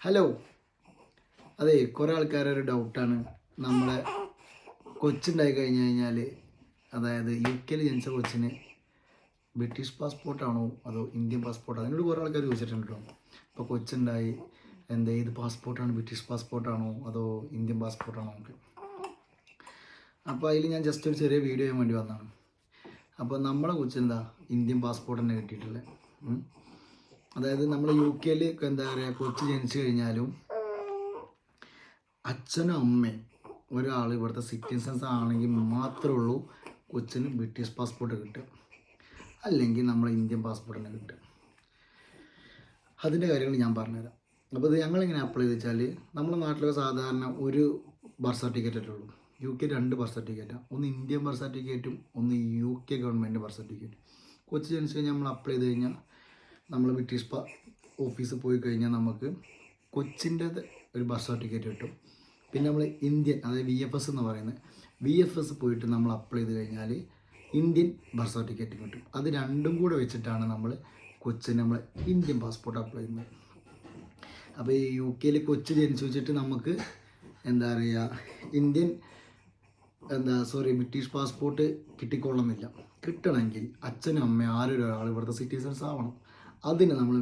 Hello അതെ കുറേ ആൾക്കാരൊരു ഡൗട്ടാണ് നമ്മളെ കൊച്ചുണ്ടായി കഴിഞ്ഞു കഴിഞ്ഞാൽ അതായത് യു കെയിൽ ജനിച്ച കൊച്ചിന് ബ്രിട്ടീഷ് പാസ്പോർട്ടാണോ അതോ ഇന്ത്യൻ പാസ്പോർട്ടാണോ അതിനോട് കുറേ ആൾക്കാർ ചോദിച്ചിട്ടുണ്ട് കേട്ടോ ഇപ്പോൾ കൊച്ചുണ്ടായി എന്താ ഏത് പാസ്പോർട്ടാണ് ബ്രിട്ടീഷ് പാസ്പോർട്ടാണോ അതോ ഇന്ത്യൻ പാസ്പോർട്ടാണോ നമുക്ക്? അപ്പോൾ അതിൽ ഞാൻ ജസ്റ്റ് ഒരു ചെറിയ വീഡിയോ ചെയ്യാൻ വേണ്ടി വന്നതാണ്. അപ്പോൾ നമ്മളെ കൊച്ചെന്താ ഇന്ത്യൻ പാസ്പോർട്ട് തന്നെ കിട്ടിയിട്ടുള്ളത്. അതായത് നമ്മൾ യു കെയിൽ എന്താ പറയുക കൊച്ചു ജനിച്ചു കഴിഞ്ഞാലും അച്ഛനും അമ്മയും ഒരാൾ ഇവിടുത്തെ സിറ്റിസൻസ് ആണെങ്കിൽ മാത്രമേ ഉള്ളൂ കൊച്ചിന് ബ്രിട്ടീഷ് പാസ്പോർട്ട് കിട്ടുക. അല്ലെങ്കിൽ നമ്മൾ ഇന്ത്യൻ പാസ്പോർട്ട് തന്നെ കിട്ടുക. അതിന്റെ കാര്യങ്ങൾ ഞാൻ പറഞ്ഞുതരാം. അപ്പോൾ ഇത് ഞങ്ങളിങ്ങനെ അപ്ലൈ ചെയ്ത് വെച്ചാൽ നമ്മുടെ നാട്ടിലൊക്കെ സാധാരണ ഒരു ബർത്ത് സർട്ടിഫിക്കറ്റ് ഉള്ളൂ. യു കെ രണ്ട് ബർത്ത് സർട്ടിഫിക്കറ്റാണ് ഒന്ന് ഇന്ത്യൻ ബർത്ത് സർട്ടിഫിക്കറ്റും ഒന്ന് യു കെ ഗവൺമെന്റ് ബർത്ത് സർട്ടിഫിക്കറ്റും കൊച്ചു ജനിച്ച് കഴിഞ്ഞാൽ നമ്മൾ അപ്ലൈ ചെയ്ത് കഴിഞ്ഞാൽ നമ്മൾ ബ്രിട്ടീഷ് ഓഫീസിൽ പോയി കഴിഞ്ഞാൽ നമുക്ക് കൊച്ചിന്റെ ഒരു ബർത്ത് സർട്ടിഫിക്കറ്റ് കിട്ടും. പിന്നെ നമ്മൾ ഇന്ത്യൻ അതായത് വി എഫ് എസ് എന്ന് പറയുന്നത് വി എഫ് എസ് പോയിട്ട് നമ്മൾ അപ്ലൈ ചെയ്ത് കഴിഞ്ഞാൽ ഇന്ത്യൻ ബർത്ത് സർട്ടിഫിക്കറ്റ് കിട്ടും. അത് രണ്ടും കൂടെ വെച്ചിട്ടാണ് നമ്മൾ കൊച്ചിന് നമ്മൾ ഇന്ത്യൻ പാസ്പോർട്ട് അപ്ലൈ ചെയ്യുന്നത്. അപ്പോൾ ഈ യു കെയിൽ കൊച്ചി ജനിച്ചു വെച്ചിട്ട് നമുക്ക് എന്താ പറയുക ഇന്ത്യൻ എന്താ സോറി ബ്രിട്ടീഷ് പാസ്പോർട്ട് കിട്ടിക്കൊള്ളുന്നില്ല കിട്ടണമെങ്കിൽ അച്ഛനും അമ്മയും ആരൊരാൾ ഇവിടുത്തെ സിറ്റിസൺസ് ആവണം. അതിന് നമ്മൾ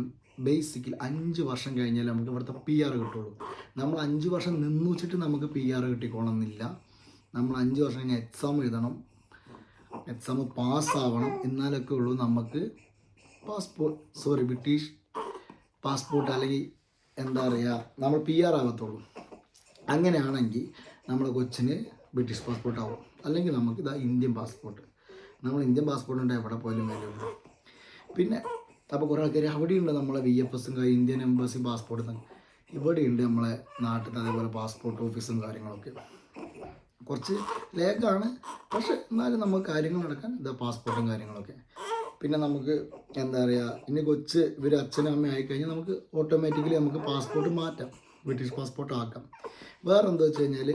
ബേസിക്കിൽ അഞ്ച് വർഷം കഴിഞ്ഞാൽ നമുക്ക് ഇവിടുത്തെ പി ആർ കിട്ടുള്ളൂ. നമ്മൾ അഞ്ച് വർഷം നിന്ന് വെച്ചിട്ട് നമുക്ക് പി ആർ കിട്ടിക്കൊള്ളുന്നില്ല നമ്മൾ അഞ്ച് വർഷം കഴിഞ്ഞാൽ എക്സാം എഴുതണം. എക്സാം പാസ്സാവണം എന്നാലൊക്കെ ഉള്ളൂ നമുക്ക് പാസ്പോർട്ട് സോറി ബ്രിട്ടീഷ് പാസ്പോർട്ട് അല്ലെങ്കിൽ എന്താ പറയുക നമ്മൾ പി ആർ ആകത്തുള്ളൂ അങ്ങനെയാണെങ്കിൽ നമ്മുടെ കൊച്ചിന് ബ്രിട്ടീഷ് പാസ്പോർട്ട് ആവും. അല്ലെങ്കിൽ നമുക്ക് ഇതാ ഇന്ത്യൻ പാസ്പോർട്ട് നമ്മൾ ഇന്ത്യൻ പാസ്പോർട്ട് ഉണ്ടെങ്കിൽ എവിടെ പോയാലും വേണ്ടി പിന്നെ അപ്പോൾ കുറേ ആൾക്കാർ അവിടെയുണ്ട് നമ്മളെ വി എഫ് എസും ഇന്ത്യൻ എംബസി പാസ്പോർട്ട് ഇവിടെയുണ്ട് നമ്മളെ നാട്ടിൽ അതേപോലെ പാസ്പോർട്ട് ഓഫീസും കാര്യങ്ങളൊക്കെ. കുറച്ച് ലേഖാണ് പക്ഷെ എന്നാലും നമുക്ക് കാര്യങ്ങൾ നടക്കാൻ ഇതാ പാസ്പോർട്ടും കാര്യങ്ങളൊക്കെ. പിന്നെ നമുക്ക് എന്താ പറയുക ഇനി കൊച്ച് ഇവർ അച്ഛനും അമ്മയും ആയിക്കഴിഞ്ഞാൽ നമുക്ക് ഓട്ടോമാറ്റിക്കലി നമുക്ക് പാസ്പോർട്ട് മാറ്റാം. ബ്രിട്ടീഷ് പാസ്പോർട്ട് ആക്കാം. വേറെ എന്താ വെച്ച് കഴിഞ്ഞാൽ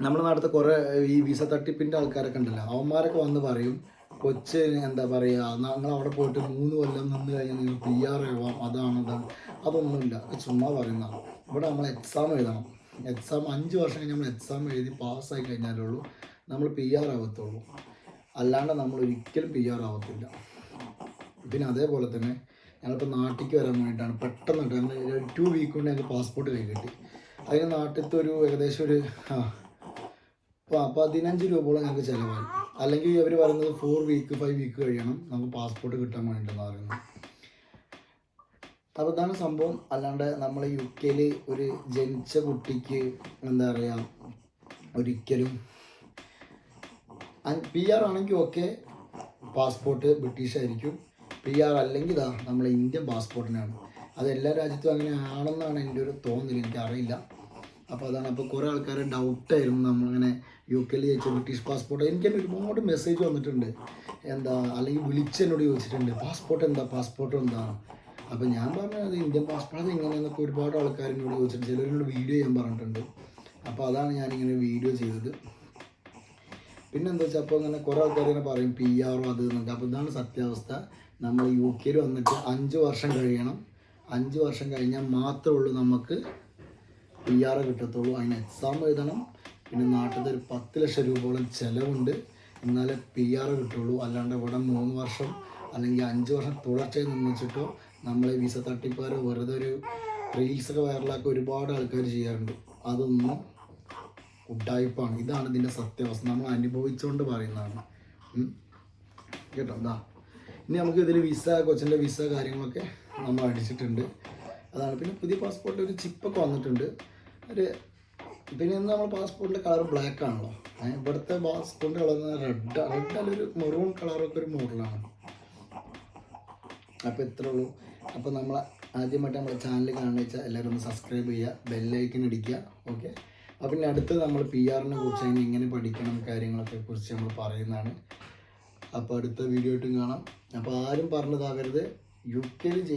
നമ്മുടെ നാട്ടിലത്തെ കുറേ ഈ വിസ തട്ടിപ്പിന്റെ ആൾക്കാരൊക്കെ ഉണ്ടല്ലോ. അവന്മാരൊക്കെ വന്ന് പറയും കൊച്ച് എന്താ പറയുക ഞങ്ങൾ അവിടെ പോയിട്ട് മൂന്ന് കൊല്ലം നിന്ന് കഴിഞ്ഞാൽ നിങ്ങൾ പി ആർ ആവാം അതാണ് അതാണ് അതൊന്നുമില്ല അത് ചുമ്മാ പറയുന്നതാണ് ഇവിടെ നമ്മൾ എക്സാം എഴുതണം. എക്സാം അഞ്ച് വർഷം കഴിഞ്ഞ് നമ്മൾ എക്സാം എഴുതി പാസ്സായി കഴിഞ്ഞാലുള്ളൂ നമ്മൾ പി ആർ ആവത്തുള്ളൂ. അല്ലാണ്ട് നമ്മൾ ഒരിക്കലും പി ആർ ആവത്തില്ല. പിന്നെ അതേപോലെ തന്നെ ഞങ്ങളിപ്പോൾ നാട്ടിലേക്ക് വരാൻ വേണ്ടിയിട്ടാണ്. പെട്ടെന്ന് ഞങ്ങൾ ടു വീക്ക് കൊണ്ട് ഞങ്ങൾക്ക് പാസ്പോർട്ട് കൈ കിട്ടി. അതിന് നാട്ടിലത്തെ ഒരു ഏകദേശം ഒരു ആ പതിനഞ്ച് രൂപയോളം ഞങ്ങൾക്ക് ചിലവായി. അല്ലെങ്കിൽ അവർ പറയുന്നത് ഫോർ വീക്ക് ഫൈവ് വീക്ക് കഴിയണം. നമുക്ക് പാസ്പോർട്ട് കിട്ടാൻ വേണ്ടിയിട്ടെന്ന് പറയുന്നത്. അപ്പോൾ ഇതാണ് സംഭവം. അല്ലാണ്ട് നമ്മൾ യു കെയിൽ ഒരു ജനിച്ച കുട്ടിക്ക് എന്താ പറയുക ഒരിക്കലും പി ആർ ആണെങ്കിൽ ഓക്കെ പാസ്പോർട്ട് ബ്രിട്ടീഷ് ആയിരിക്കും. പി ആർ അല്ലെങ്കിൽ ഇതാ നമ്മൾ ഇന്ത്യൻ പാസ്പോർട്ടിനാണ് അത് എല്ലാ രാജ്യത്തും അങ്ങനെ ആണെന്നാണ് എന്റെ ഒരു തോന്നൽ എനിക്കറിയില്ല. അപ്പോൾ അതാണ് അപ്പോൾ കുറേ ആൾക്കാരെ ഡൗട്ടായിരുന്നു നമ്മളിങ്ങനെ യു കെയിൽ ജയിച്ച ബ്രിട്ടീഷ് പാസ്പോർട്ട് എനിക്ക് തന്നെ ഒരുപാട് മെസ്സേജ് വന്നിട്ടുണ്ട്. എന്താ അല്ലെങ്കിൽ വിളിച്ച് എന്നോട് ചോദിച്ചിട്ടുണ്ട് പാസ്പോർട്ട് എന്താ? പാസ്പോർട്ട് എന്താ? അപ്പോൾ ഞാൻ പറഞ്ഞത് ഇന്ത്യൻ പാസ്പോർട്ട് എങ്ങനെയെന്നൊക്കെ ഒരുപാട് ആൾക്കാർ എന്നോട് ചോദിച്ചിട്ടുണ്ട്. ചിലരോട് വീഡിയോ ചെയ്യാൻ പറഞ്ഞിട്ടുണ്ട്. അപ്പോൾ അതാണ് ഞാനിങ്ങനെ വീഡിയോ ചെയ്തത്. പിന്നെന്താ വെച്ചാൽ അപ്പോൾ അങ്ങനെ കുറേ ആൾക്കാർ ഇങ്ങനെ പറയും പി ആറോ അത് എന്നൊക്കെ അപ്പോൾ ഇതാണ് സത്യാവസ്ഥ. നമ്മൾ യു കെയിൽ വന്നിട്ട് അഞ്ച് വർഷം കഴിയണം. അഞ്ച് വർഷം കഴിഞ്ഞാൽ മാത്രമേ ഉള്ളൂ നമുക്ക് പി ആർ കിട്ടത്തുള്ളൂ. അതിന് എക്സാം എഴുതണം. പിന്നെ നാട്ടിൽ ഒരു പത്ത് ലക്ഷം രൂപയോളം ചിലവുണ്ട്. എന്നാലേ പി ആർ കിട്ടുള്ളൂ. അല്ലാണ്ട് ഇവിടെ മൂന്ന് വർഷം അല്ലെങ്കിൽ അഞ്ച് വർഷം തുടർച്ചയായി നിർമ്മിച്ചിട്ടോ നമ്മളെ വിസ തട്ടിപ്പാരോ വെറുതെ ഒരു റീൽസൊക്കെ വൈറലാക്കി ഒരുപാട് ആൾക്കാർ ചെയ്യാറുണ്ട്. അതൊന്നും ഉഡായ്പാണ് ഇതാണ് ഇതിന്റെ സത്യാവസ്ഥ. നമ്മൾ അനുഭവിച്ചുകൊണ്ട് പറയുന്നതാണ്. കേട്ടോ? എന്താ ഇനി നമുക്ക് ഇതിൽ വിസ കൊച്ചിന്റെ വിസ കാര്യങ്ങളൊക്കെ നമ്മൾ അടിച്ചിട്ടുണ്ട്. അതാണ്. പിന്നെ പുതിയ പാസ്പോർട്ടിൽ ഒരു ചിപ്പൊക്കെ വന്നിട്ടുണ്ട്. ഒരു പിന്നെ ഇന്ന് നമ്മൾ പാസ്പോർട്ടിന്റെ കളർ ബ്ലാക്ക് ആണല്ലോ. ഇവിടുത്തെ പാസ്പോർട്ടിന്റെ കളർ റെഡ് റെഡ് അല്ലൊരു മെറൂൺ കളറൊക്കെ ഒരു മോഡലാണ് അപ്പോൾ ഇത്രേ ഉള്ളൂ. അപ്പോൾ നമ്മൾ ആദ്യമായിട്ട് നമ്മുടെ ചാനൽ കാണുന്ന വെച്ചാൽ എല്ലാവരും ഒന്ന് സബ്സ്ക്രൈബ് ചെയ്യുക ബെല്ലൈക്കൻ അടിക്കുക ഓക്കെ അപ്പോൾ പിന്നെ അടുത്ത് നമ്മൾ പി ആറിനെ കുറിച്ച് അതിന് എങ്ങനെ പഠിക്കണം കാര്യങ്ങളൊക്കെ കുറിച്ച് നമ്മൾ പറയുന്നതാണ്. അപ്പോൾ അടുത്ത വീഡിയോ ആയിട്ടും കാണാം. അപ്പോൾ ആരും പറഞ്ഞതാകരുത്. യു കെയിൽ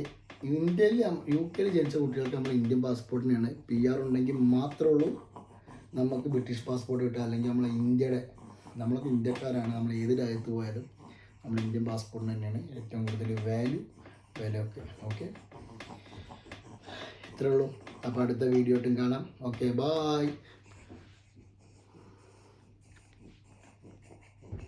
ഇന്ത്യയിൽ യു കെയിൽ ജനിച്ച കുട്ടികൾക്ക് നമ്മൾ ഇന്ത്യൻ പാസ്പോർട്ടിനാണ് പി ആർ ഉണ്ടെങ്കിൽ മാത്രമേ ഉള്ളൂ നമുക്ക് ബ്രിട്ടീഷ് പാസ്പോർട്ട് കിട്ടുക. അല്ലെങ്കിൽ നമ്മൾ ഇന്ത്യയുടെ നമ്മളൊക്കെ ഇന്ത്യക്കാരാണ്. നമ്മൾ ഏത് രാജ്യത്ത് പോയാലും നമ്മൾ ഇന്ത്യൻ പാസ്പോർട്ടിന് തന്നെയാണ് ഏറ്റവും കൂടുതൽ വാല്യൂ വിലയൊക്കെ ഓക്കെ ഇത്രയേ ഉള്ളൂ. അപ്പോൾ അടുത്ത വീഡിയോ ആയിട്ടും കാണാം. Okay bye